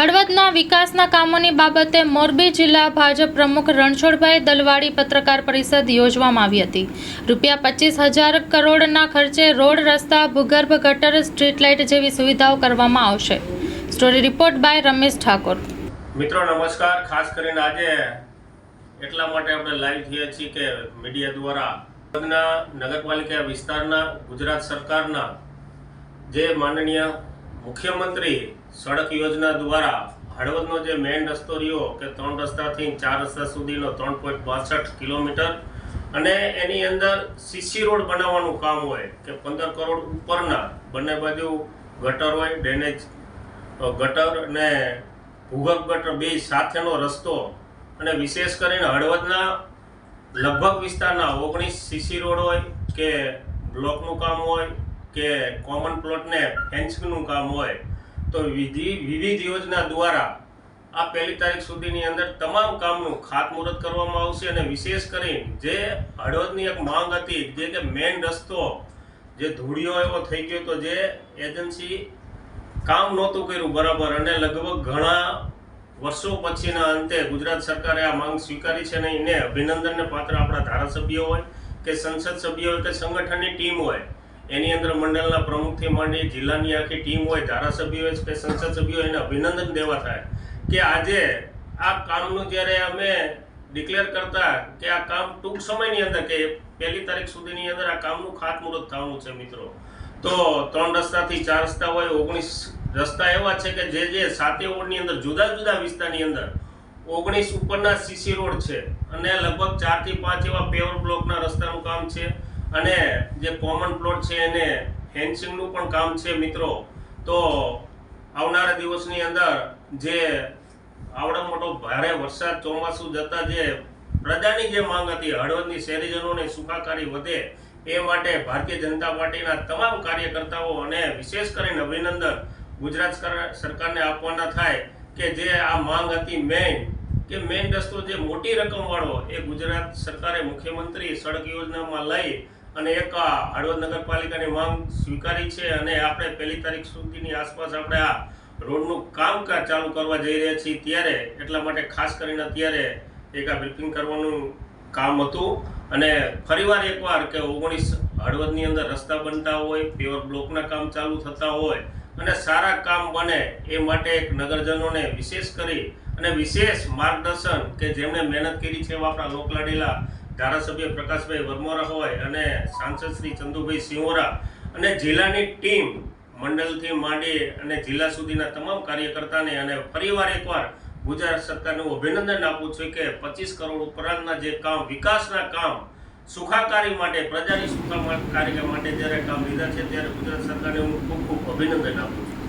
હળવદના વિકાસના કામોની બાબતે મોરબી જિલ્લા ભાજપ પ્રમુખ રણછોડભાઈ દલવાડી પત્રકાર પરિષદ યોજવામાં આવી હતી. રૂપિયા પચીસ હજાર કરોડના ખર્ચે રોડ, રસ્તા, ભૂગર્ભ, ગટર સ્ટ્રીટ લાઇટ જેવી સુવિધાઓ કરવામાં આવશે. Story report by Ramesh Thakor. મિત્રો, નમસ્કાર. ખાસ કરીને આજે એટલા માટે આપણે લાઈવ થયા છીએ કે મીડિયા દ્વારા નગરપાલિકા વિસ્તારના ગુજરાત સરકારના જે માનનીય મુખ્યમંત્રી સડક યોજના દ્વારા હળવદનો જે મેઇન રસ્તો રહ્યો કે ત્રણ રસ્તાથી ચાર રસ્તા સુધીનો ત્રણ પોઈન્ટ બાસઠ કિલોમીટર અને એની અંદર સીસી રોડ બનાવવાનું કામ હોય કે પંદર કરોડ ઉપરના બંને બાજુ ગટર હોય ડ્રેનેજ ગટર અને ભૂગર્ભ ગટર બે સાથેનો રસ્તો અને વિશેષ કરીને હળવદના લગભગ વિસ્તારના ઓગણીસ સીસી રોડ હોય કે બ્લોકનું કામ હોય કે કોમન પ્લોટને ફેન્સિંગનું કામ હોય, તો વિધિ, વિવિધ યોજના દ્વારા આ પહેલી તારીખ સુધીની અંદર તમામ કામનું ખાતમુહૂર્ત કરવામાં આવશે અને વિશેષ કરીને જે હળવદની એક માંગ હતી, જે કે મેઇન રસ્તો જે ધૂળિયો એવો થઈ ગયો તો જે એજન્સી કામ નહોતું કર્યું બરાબર, અને લગભગ ઘણા વર્ષો પછીના અંતે ગુજરાત સરકારે આ માંગ સ્વીકારી છે અને એને અભિનંદનને પાત્ર આપણા ધારાસભ્યો હોય કે સંસદ સભ્ય હોય કે સંગઠનની ટીમ હોય એની અંદર મંડળના પ્રમુખથી માંડી જિલ્લાની આખી ટીમ હોય, ધારાસભ્યો કે સંસદ સભ્યો એને અભિનંદન દેવા થાય કે આજે આ કામનું જ્યારે અમે ડિક્લેર કરતા કે આ કામ ટૂંક સમયની અંદર કે પહેલી તારીખ સુધીની અંદર આ કામનું ખાતમુહૂર્ત થવાનું છે મિત્રો. તો ત્રણ રસ્તાથી ચાર રસ્તા હોય, ઓગણીસ રસ્તા એવા છે કે જે જે સાતે ઓળની અંદર, જુદા જુદા વિસ્તારની અંદર ઓગણીસ ઉપરના સીસી રોડ છે અને લગભગ ચારથી પાંચ એવા પેવર બ્લોકના રસ્તાનું કામ છે. અને જે કોમન પ્લોટ છે એને ફેન્સિંગનું પણ કામ છે મિત્રો. તો આવનારા દિવસની અંદર જે આવડો મોટો ભારે વરસાદ ચોમાસું જતા જે પ્રજાની જે માંગ હતી, હળવદની શહેરીજનોને સુખાકારી વધે એ માટે ભારતીય જનતા પાર્ટીના તમામ કાર્યકર્તાઓ અને વિશેષ કરીને અભિનંદન ગુજરાત સરકાર- સરકારને આપવાના થાય કે જે આ માંગ હતી મેઇન કે મેઇન રસ્તો જે મોટી રકમવાળો એ ગુજરાત સરકારે મુખ્યમંત્રી સડક યોજનામાં લઈ અને એક હળવદ નગરપાલિકાની માંગ સ્વીકારી છે અને આપણે પહેલી તારીખ સુધીની આસપાસ આપણે આ રોડનું કામકાજ ચાલુ કરવા જઈ રહ્યા છીએ ત્યારે, એટલા માટે ખાસ કરીને અત્યારે એક આ બ્રિફિંગ કરવાનું કામ હતું. અને ફરીવાર એકવાર કે ઓગણીસ હળવદની અંદર રસ્તા બનતા હોય પેવર બ્લોકના કામ ચાલુ થતા હોય અને સારા કામ બને એ માટે એક નગરજનોને વિશેષ કરી અને વિશેષ માર્ગદર્શન કે જેમણે મહેનત કરી છે આપણા લોકલાડીલા ધારાસભ્ય પ્રકાશભાઈ વરમોરા હોય અને સાંસદ શ્રી ચંદુભાઈ સિંહોરા અને જિલ્લાની ટીમ મંડળથી માંડી અને જિલ્લા સુધીના તમામ કાર્યકર્તાને અને ફરીવાર એકવાર ગુજરાત સરકારને અભિનંદન આપું છું કે પચીસ કરોડ ઉપરાંતના જે કામ, વિકાસના કામ, સુખાકારી માટે, પ્રજાની સુખાકારી માટે જ્યારે કામ લીધા છે, ત્યારે ગુજરાત સરકારને હું ખૂબ ખૂબ અભિનંદન આપું છું.